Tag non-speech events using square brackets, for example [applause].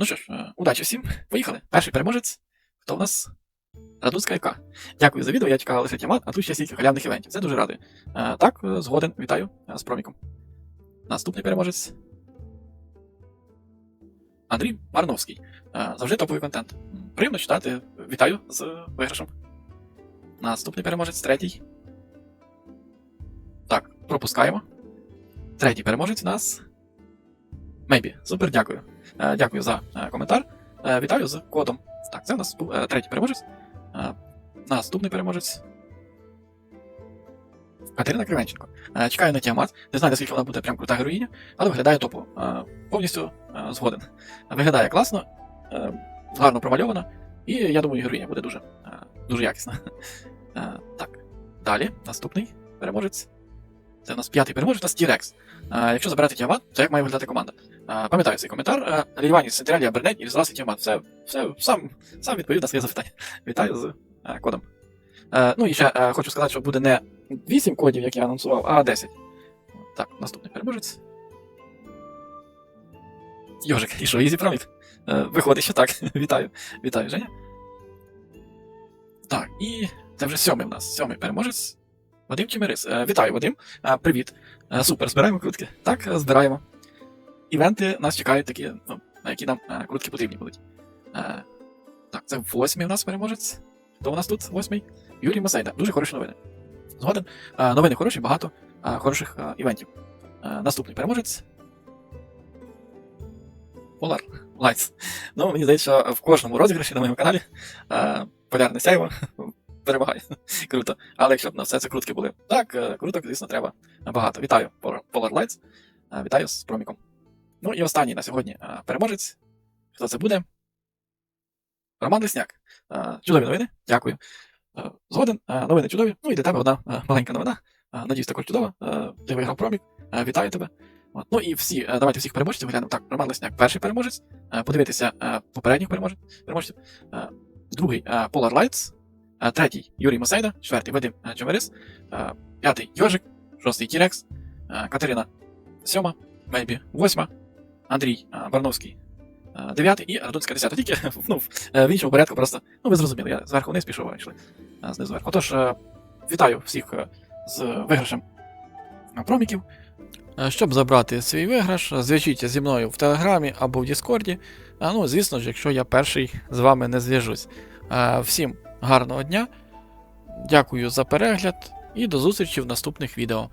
Ну що ж, е, удачі всім. Поїхали. Перший переможець. Хто у нас? Радуцька ЯК. Дякую за відео, я чекав лише тімат, а тут ще стільки халявних івентів. Це дуже радий. Е, Так, е, згоден, вітаю з проміком. Наступний переможець. Андрій Марновський. Завжди топовий контент. Приємно читати. Вітаю з виграшем. Наступний переможець, третій. Так, пропускаємо. Третій переможець у нас. Мейбі. Супер, дякую. Е, Дякую за е, коментар. Е, Вітаю з кодом. Так, це у нас був третій переможець. Наступний переможець. Катерина Кривенченко. Чекаю на Тіамат. Не знаю, наскільки вона буде прям крута героїня, але виглядає топово. Е, Повністю згоден. Виглядає класно, гарно промальована, і я думаю, героїня буде дуже, дуже якісна. [laughs] Так, далі, наступний переможець. Це у нас п'ятий переможець, у нас. Е, Якщо забирати Тіамат, то як має виглядати команда? Пам'ятаю цей коментар. Лівані Сентралія Бернет і Зласий Тіамат. Все, все сам, сам відповів на своє запитання. Вітаю з кодом. Ну і ще хочу сказати, що буде не 8 кодів, як я анонсував, а 10. Так, наступний переможець. Йожик, і що, Ізі Проміт? Виходить, що так. [laughs] Вітаю. Вітаю, Женя. Так, і це вже сьомий в нас. Сьомий переможець. Вадим Чемерис. Е, Вітаю, Вадим. Е, Привіт. Е, Супер, збираємо крутки. Так, збираємо. Івенти нас чекають такі, ну, на які нам крутки потрібні будуть. Так, це восьмий у нас переможець. Хто у нас тут? Восьмий? Юрій Масейда. Дуже хороші новини. Згоден. Новини хороші, багато хороших івентів. Наступний переможець. Polar Lights. Ну, мені здається, що в кожному розіграші на моєму каналі полярне сяйво перемагає. [laughs] Круто. Але якщо б на все це крутки були. Так, е, круток, звісно, треба багато. Вітаю, Polar Lights. Е, Вітаю з проміком. Ну і останній на сьогодні е, переможець. Хто це буде? Роман Лесняк. Чудові новини. Дякую. Згоден, новини чудові. Ну і для тебе одна маленька новина. Надіюсь, також чудова. Ти виграв промік. Вітаю тебе. Ну і всі, давайте всіх переможців глянемо. Так, Роман Лесняк, перший переможець. Подивитися попередніх переможців. Другий Polar Lights. Третій Юрій Масейда. Четвертий Вадим Е, П'ятий Йожик. Шостий Тірекс. Катерина Сьома. Мейбі восьма. Андрій Барновський. Дев'ятий і Радунська десята. Тільки [laughs] ну, в е, іншому порядку просто. Ну, ви зрозуміли, я зверху вниз пішов, а йшли знизу вверх. Отож, е, вітаю всіх е, з виграшем проміків. Щоб забрати свій виграш, зв'яжіться зі мною в Телеграмі або в Діскорді. Ну, звісно ж, якщо я перший з вами не зв'яжусь. Всім гарного дня. Дякую за перегляд і до зустрічі в наступних відео.